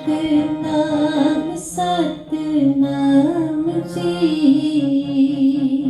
ਸਤਨਾਮ ਸਤਨਾਮ ਜੀ।